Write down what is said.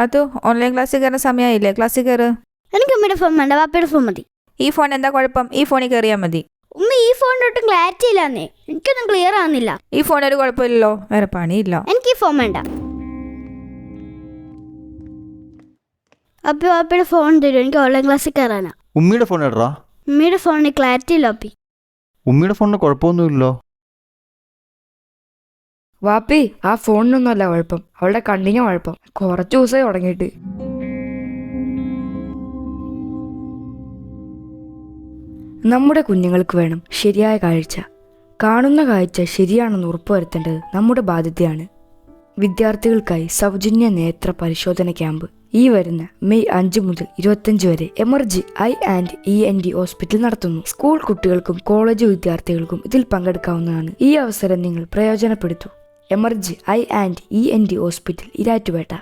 അത് ഓൺലൈൻ ക്ലാസ്സിൽ കയറുന്ന സമയമായില്ലേ ക്ലാസ്സിൽ കയറ്. എനിക്ക് ഉമ്മയുടെ ഫോൺ വേണ്ട വാപ്പയുടെ ഫോൺ മതി. ഈ ഫോൺ എന്താ കുഴപ്പം? ഈ ഫോണിൽ കയറിയാൽ മതി. ഉമ്മ ഈ ഫോണിന്റെ ഒട്ടും ക്ലാരിറ്റി ഇല്ലാന്നേ. എനിക്കൊന്നും ക്ലിയർ ആവുന്നില്ല. ഈ ഫോൺ ഒരു കുഴപ്പമില്ലല്ലോ. വേറെ പണിയില്ല. എനിക്ക് ഈ ഫോൺ വേണ്ട. അപ്പി വാപ്പയുടെ ഫോൺ തരും. എനിക്ക് ഓൺലൈൻ ക്ലാസ്സിൽ കയറാനാ. ഉമ്മയുടെ ഫോൺ എടാ ഉമ്മയുടെ ഫോണിന് ക്ലാരിറ്റി ഇല്ല അപ്പി. ഉമ്മയുടെ ഫോണിന് കുഴപ്പമൊന്നുമില്ലല്ലോ. വാപ്പി ആ ഫോണിനൊന്നുമല്ല കുഴപ്പം. അവളുടെ കണ്ണിന് കുഴപ്പം. കുറച്ച് ദിവസമായി തുടങ്ങിയിട്ട് നമ്മുടെ കുഞ്ഞുങ്ങൾക്ക് വേണം ശരിയായ കാഴ്ച. കാണുന്ന കാഴ്ച ശരിയാണെന്ന് ഉറപ്പുവരുത്തേണ്ടത് നമ്മുടെ ബാധ്യതയാണ്. വിദ്യാർത്ഥികൾക്കായി സൗജന്യ നേത്ര പരിശോധന ക്യാമ്പ്. ഈ വരുന്ന മെയ് അഞ്ച് മുതൽ ഇരുപത്തഞ്ച് വരെ എമർജി eye and E N T hospital നടത്തുന്നു. സ്കൂൾ കുട്ടികൾക്കും കോളേജ് വിദ്യാർത്ഥികൾക്കും ഇതിൽ പങ്കെടുക്കാവുന്നതാണ്. ഈ അവസരം നിങ്ങൾ പ്രയോജനപ്പെടുത്തൂ. എമർജി eye and E N T hospital Erattupetta.